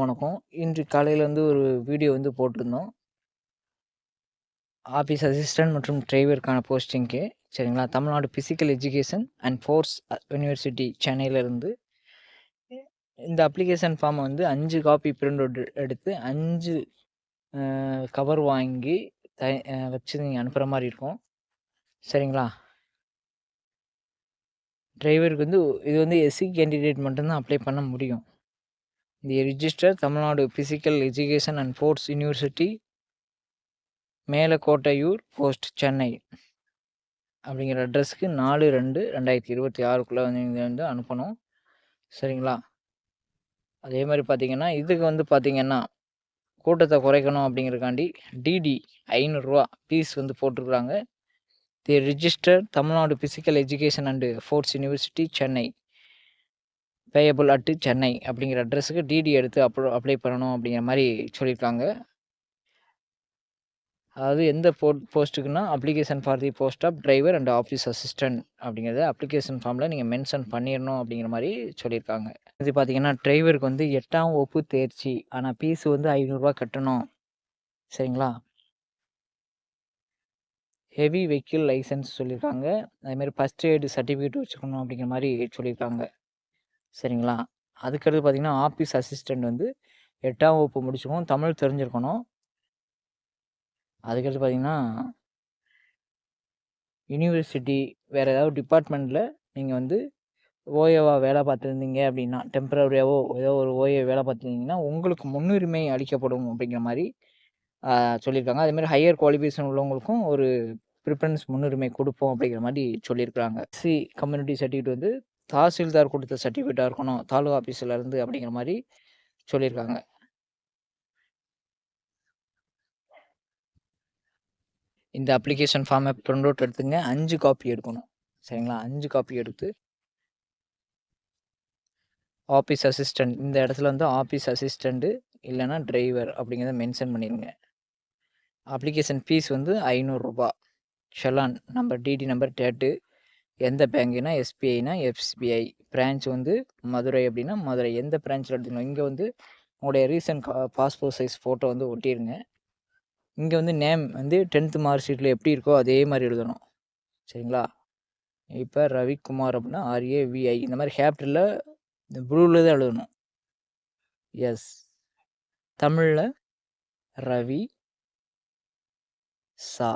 எல்லாருக்கும் வணக்கம் இன்று காலையில் வந்து ஒரு வீடியோ வந்து போட்டிருந்தோம். ஆஃபீஸ் அசிஸ்டன்ட் மற்றும் டிரைவருக்கான போஸ்டிங்க்கு சரிங்களா? Tamil Nadu physical education and force university சென்னையிலேருந்து இந்த அப்ளிகேஷன் ஃபார்மை வந்து அஞ்சு காப்பி பிரிண்ட் அவுட் எடுத்து அஞ்சு கவர் வாங்கி த வச்சு நீங்கள் அனுப்புகிற மாதிரி இருக்கும். சரிங்களா? டிரைவருக்கு வந்து இது வந்து எஸ்சி கேண்டிடேட் மட்டும்தான் அப்ளை பண்ண முடியும். The register Tamil Nadu physical education and sports university Melakottaiyur post Chennai அப்படிங்கிற அட்ரஸ்க்கு நாலு ரெண்டு ரெண்டாயிரத்தி இருபத்தி ஆறுக்குள்ளே வந்து இங்கே வந்து அனுப்பணும். சரிங்களா? அதே மாதிரி பார்த்தீங்கன்னா இதுக்கு வந்து பார்த்தீங்கன்னா கூட்டத்தை குறைக்கணும் அப்படிங்கிறக்காண்டி டிடி ஐநூறுரூவா ஃபீஸ் வந்து போட்டிருக்குறாங்க. The register Tamil Nadu physical education and sports university Chennai payable at Chennai அப்படிங்கிற அட்ரஸுக்கு டிடி எடுத்து அப்ளோ அப்ளை பண்ணணும் அப்படிங்கிற மாதிரி சொல்லியிருக்காங்க. அதாவது எந்த போ போஸ்ட்டுக்குன்னா application for the post of driver and office assistant அப்படிங்கிறத அப்ளிகேஷன் ஃபார்மில் நீங்கள் மென்ஷன் பண்ணிடணும் அப்படிங்கிற மாதிரி சொல்லியிருக்காங்க. இது பார்த்தீங்கன்னா டிரைவருக்கு வந்து எட்டாம் வகுப்பு தேர்ச்சி ஆனால் ஃபீஸ் வந்து ஐநூறுரூவா கட்டணும். சரிங்களா? ஹெவி வெஹிக்கிள் லைசன்ஸ் சொல்லியிருக்காங்க. அதேமாதிரி ஃபஸ்ட் எய்டு சர்டிஃபிகேட் வச்சுக்கணும் அப்படிங்கிற மாதிரி சொல்லியிருக்காங்க. சரிங்களா? அதுக்கடுத்து பார்த்திங்கன்னா ஆஃபீஸ் அசிஸ்டண்ட் வந்து எட்டாம் வகுப்பு முடிச்சுக்கணும் தமிழ் தெரிஞ்சிருக்கணும். அதுக்கடுத்து பார்த்திங்கன்னா யூனிவர்சிட்டி வேறு ஏதாவது டிபார்ட்மெண்ட்டில் நீங்கள் வந்து ஓஏவா வேலை பார்த்துருந்தீங்க அப்படின்னா டெம்பரவரியாவோ ஏதோ ஒரு ஓஏ வேலை பார்த்துருந்தீங்கன்னா உங்களுக்கு முன்னுரிமை அளிக்கப்படும் அப்படிங்கிற மாதிரி சொல்லியிருக்காங்க. அதேமாதிரி ஹையர் குவாலிஃபிகேஷன் உள்ளவங்களுக்கும் ஒரு ப்ரிஃபரன்ஸ் முன்னுரிமை கொடுப்போம் அப்படிங்கிற மாதிரி சொல்லியிருக்கிறாங்க. சி கம்யூனிட்டி சர்டிஃபிகேட் வந்து தாசில்தார் கொடுத்த சர்டிஃபிகேட்டாக இருக்கணும் தாலுகா ஆஃபீஸில் இருந்து அப்படிங்கிற மாதிரி சொல்லியிருக்காங்க. இந்த அப்ளிகேஷன் ஃபார்மை ப்ரிண்ட் அவுட் எடுத்துங்க அஞ்சு காப்பி எடுக்கணும். சரிங்களா? அஞ்சு காப்பி எடுத்து ஆஃபீஸ் அசிஸ்டண்ட் இந்த இடத்துல வந்து ஆஃபீஸ் அசிஸ்டண்ட்டு இல்லைன்னா டிரைவர் அப்படிங்கிறத மென்ஷன் பண்ணிடுங்க அப்ளிகேஷன் ஃபீஸ் வந்து ஐநூறுரூபா challan number DD number date எந்த பேங்க்னா எஸ்பிஐனா எஸ்பிஐ பிரான்ச் வந்து மதுரை அப்படின்னா மதுரை. எந்த பிரான்ச்சில் எடுத்துக்கணும்? இங்கே வந்து உங்களுடைய ரீசன்ட் பாஸ்போர்ட் சைஸ் ஃபோட்டோ வந்து ஒட்டிடுங்க இங்கே வந்து நேம் வந்து டென்த்து மார்க் ஷீட்டில் எப்படி இருக்கோ அதே மாதிரி எழுதணும். சரிங்களா? இப்போ ரவிக்குமார் அப்படின்னா ஆர்ஏவிஐ இந்த மாதிரி கேப்டலில் இந்த ப்ளூவில் தான் எழுதணும். எஸ் தமிழில் ரவி சா.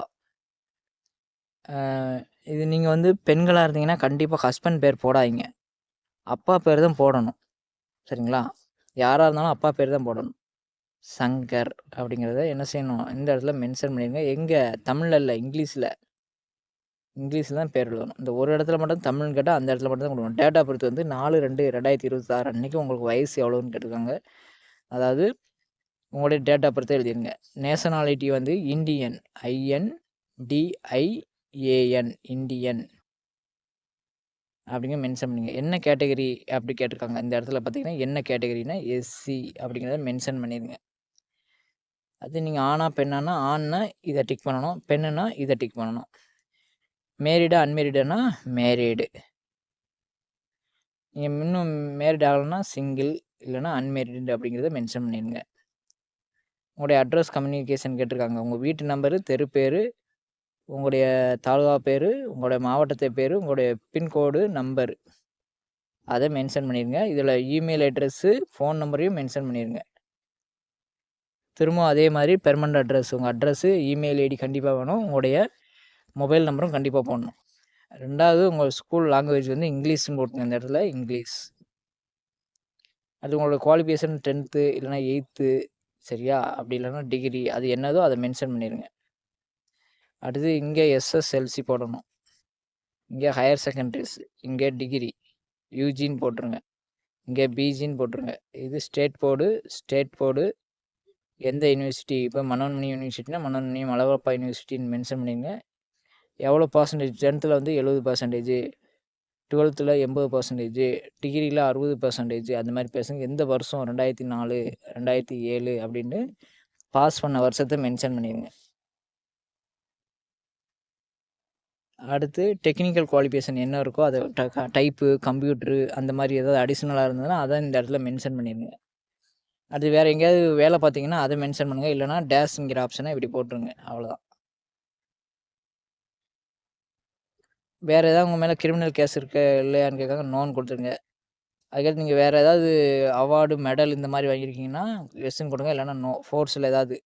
இது நீங்கள் வந்து பெண்களாக இருந்தீங்கன்னா கண்டிப்பாக ஹஸ்பண்ட் பேர் போடாதீங்க. அப்பா பேர் தான் போடணும். சரிங்களா? யாராக இருந்தாலும் அப்பா பேர் தான் போடணும். சங்கர் அப்படிங்கிறத என்ன செய்யணும்? இந்த இடத்துல மென்ஷன் பண்ணிடுங்க. எங்கே? தமிழில் இல்லை இங்கிலீஷில். இங்கிலீஷில் தான் பேர் எழுதணும். இந்த ஒரு இடத்துல மட்டும் தமிழ்னு கேட்டால் அந்த இடத்துல மட்டும் தான் கொடுக்கணும். டேட் ஆஃப் பர்த் வந்து நாலு ரெண்டு ரெண்டாயிரத்தி இருபத்தாறு அன்றைக்கி உங்களுக்கு வயசு எவ்வளோன்னு கேட்டிருக்காங்க. அதாவது உங்களுடைய டேட் ஆஃப் பர்த்தை எழுதிடுங்க. நேஷனாலிட்டி வந்து Indian I N D I A N Indian அப்படிங்க மென்ஷன் பண்ணிங்க. என்ன கேட்டகரி அப்படி கேட்டிருக்காங்க? இந்த இடத்துல பார்த்தீங்கன்னா என்ன கேட்டகரினா எஸ்சி அப்படிங்கிறத மென்ஷன் பண்ணிடுங்க அது நீங்கள் ஆனா பெண்ணானா ஆண்னா இதை டிக் பண்ணணும். பெண்ணுனா இதை டிக் பண்ணணும். மேரிடா அன்மேரீடுனா மேரீடு நீங்கள் இன்னும் மேரிட் ஆகலைன்னா சிங்கிள் இல்லைனா அன்மேரிடு அப்படிங்கிறத மென்ஷன் பண்ணிடுங்க உங்களுடைய அட்ரஸ் கம்யூனிகேஷன் கேட்டிருக்காங்க. உங்கள் வீட்டு நம்பரு தெரு பேர் உங்களுடைய தாலுகா பேர் உங்களுடைய மாவட்டத்தை பேர் உங்களுடைய பின்கோடு நம்பர். அதை மென்ஷன் பண்ணிடுங்க இதில் இமெயில் அட்ரெஸ்ஸு ஃபோன் நம்பரையும் மென்ஷன் பண்ணிடுங்க திரும்ப அதே மாதிரி பெர்மனண்ட் அட்ரஸ் உங்கள் அட்ரஸ்ஸு இமெயில் ஐடி கண்டிப்பாக வேணும். உங்களுடைய மொபைல் நம்பரும் கண்டிப்பாக போடணும். ரெண்டாவது உங்கள் ஸ்கூல் லாங்குவேஜ் வந்து இங்கிலீஷ்னு போட்டுங்க இந்த இடத்துல இங்கிலீஷ். அது உங்களோட குவாலிஃபிகேஷன் டென்த்து இல்லைனா எயித்து சரியா? அப்படி இல்லைன்னா டிகிரி அது என்னதோ அதை மென்ஷன் பண்ணிடுங்க அடுத்து இங்கே எஸ்எஸ்எல்சி போடணும். இங்கே ஹையர் செகண்டரிஸ் இங்கே டிகிரி யூஜின்னு போட்டுருங்க. இங்கே பிஜின்னு போட்டுருங்க. இது ஸ்டேட் போர்டு ஸ்டேட் போர்டு எந்த யூனிவர்சிட்டி இப்போ மனோன்மணி யூனிவர்சிட்டினா மனோன்மணி மலவப்பா யூனிவர்சிட்டின்னு மென்ஷன் பண்ணிடுங்க எவ்வளோ பர்சன்டேஜ் டென்த்தில் வந்து எழுபது பர்சன்டேஜ் டுவெல்த்தில் எண்பது பர்சன்டேஜ் டிகிரியில் அறுபது பர்சன்டேஜ் அந்த மாதிரி பேசுங்க. எந்த வருஷம்? ரெண்டாயிரத்தி நாலு ரெண்டாயிரத்தி ஏழு அப்படின்னு பாஸ் பண்ண வருஷத்தை மென்ஷன் பண்ணிடுங்க அடுத்து டெக்னிக்கல் குவாலிஃபிகேஷன் என்ன இருக்கோ அதை டைப்பு கம்ப்யூட்ரு அந்த மாதிரி ஏதாவது அடிஷ்னலாக இருந்ததுன்னா அதை இந்த இடத்துல மென்ஷன் பண்ணிடுங்க அடுத்து வேறு எங்கேயாவது வேலை பார்த்தீங்கன்னா அதை மென்ஷன் பண்ணுங்கள் இல்லைனா டேஷ்ங்கிற ஆப்ஷனை இப்படி போட்டுருங்க. அவ்வளோதான் வேறு ஏதாவது உங்கள் மேலே கிரிமினல் கேஸ் இருக்க இல்லையான்னு கேட்காங்க நோன் கொடுத்துருங்க. அதுக்கடுத்து நீங்கள் வேறு ஏதாவது அவார்டு மெடல் இந்த மாதிரி வாங்கியிருக்கீங்கன்னா எஸ்ன்னு கொடுங்க இல்லைனா நோ ஃபோர்ஸில் ஏதாவது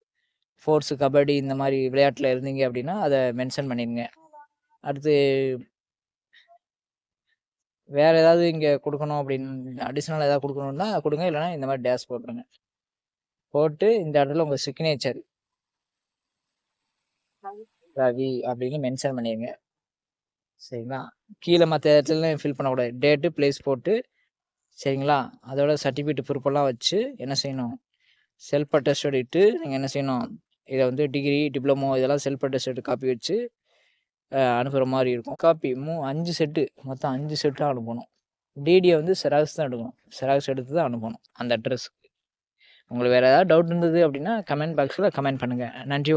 ஃபோர்ஸு கபடி இந்த மாதிரி விளையாட்டில் இருந்தீங்க அப்படின்னா அதை மென்ஷன் பண்ணிடுங்க அடுத்து வேறு ஏதாவது இங்கே கொடுக்கணும் அப்படின்னு அடிஷ்னல் ஏதாவது கொடுக்கணுன்னா கொடுங்க. இல்லைனா இந்த மாதிரி டேஷ் போட்டுருங்க. போட்டு இந்த இடத்துல உங்கள் சிக்னேச்சர் ரவி அப்படின்னு மென்ஷன் பண்ணிடுங்க சரிங்களா? கீழே மற்ற இடத்துல ஃபில் பண்ணக்கூடாது. டேட்டு பிளேஸ் போட்டு சரிங்களா? அதோட சர்டிஃபிகேட் ப்ரூஃபெல்லாம் வச்சு என்ன செய்யணும்? செல்ஃப் அட்டஸ்டட் இட்டு நீங்கள் என்ன செய்யணும்? இதை வந்து டிகிரி டிப்ளமோ இதெல்லாம் செல்ஃப் அட்டஸ்டட் காப்பி வச்சு அனுப்புகிற மாதிரி இருக்கும். காப்பி மூ அஞ்சு செட்டு மொத்தம் அஞ்சு செட்டாக அனுப்பணும். டிடியை வந்து செராக்ஸ் தான் எடுக்கணும். செராக்ஸ் எடுத்து தான் அனுப்பணும் அந்த அட்ரஸுக்கு உங்களுக்கு வேறு ஏதாவது டவுட் இருந்தது அப்படின்னா கமெண்ட் பாக்ஸில் கமெண்ட் பண்ணுங்கள் நன்றி